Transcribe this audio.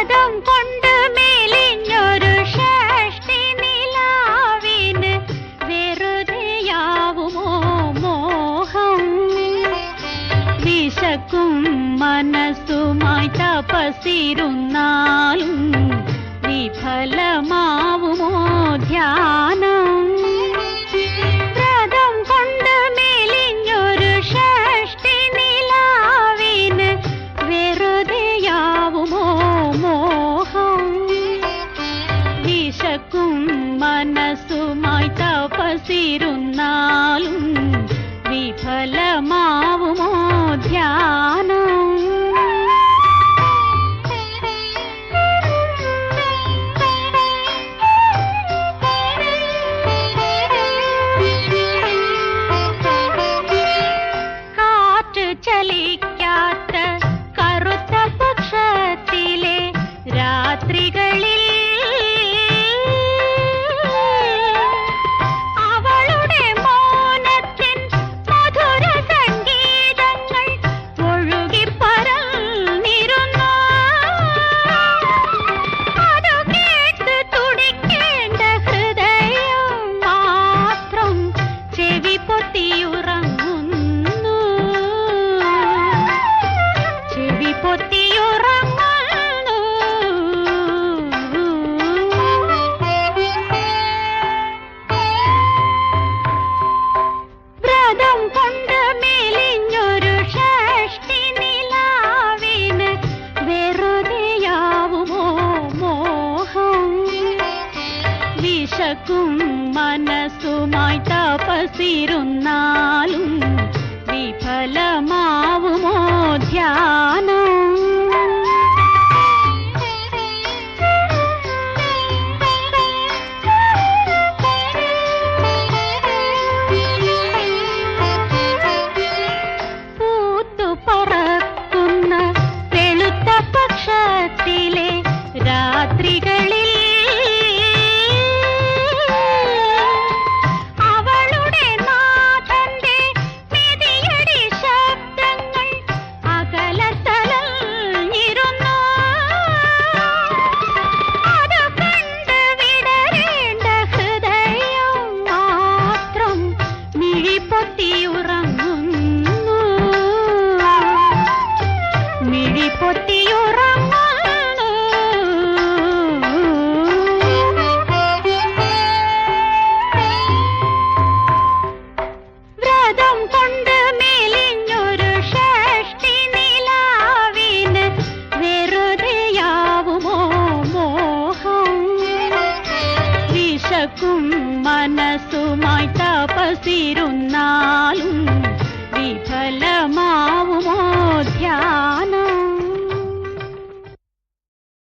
பதம் கொண்டு மேலிഞ്ഞൊരു ഷഷ്ടി നിലാവിന് വെറുതെയാവുമോ മോഹം വിശക്കും മനസ്സുമായി തപസിരുന്നാലും വിഫലമാവുമോ വിശക്കും മനസ്സുമായി തപസിരുന്നാലും വിഫലമാവുമോ ധ്യാനം കാറ്റ് ചലിക്ക വിളക്കും മനസ്സുമായി തപസിരുന്നാലും വിഫലമാവുമോ ധ്യാ മിഴിപ്പൊത്തി ഉറങ്ങുന്നു. മിഴിപ്പൊത്തി ഉറങ്ങുന്നു തളക്കും മനസ്സുമായി തപസിരുന്നാലും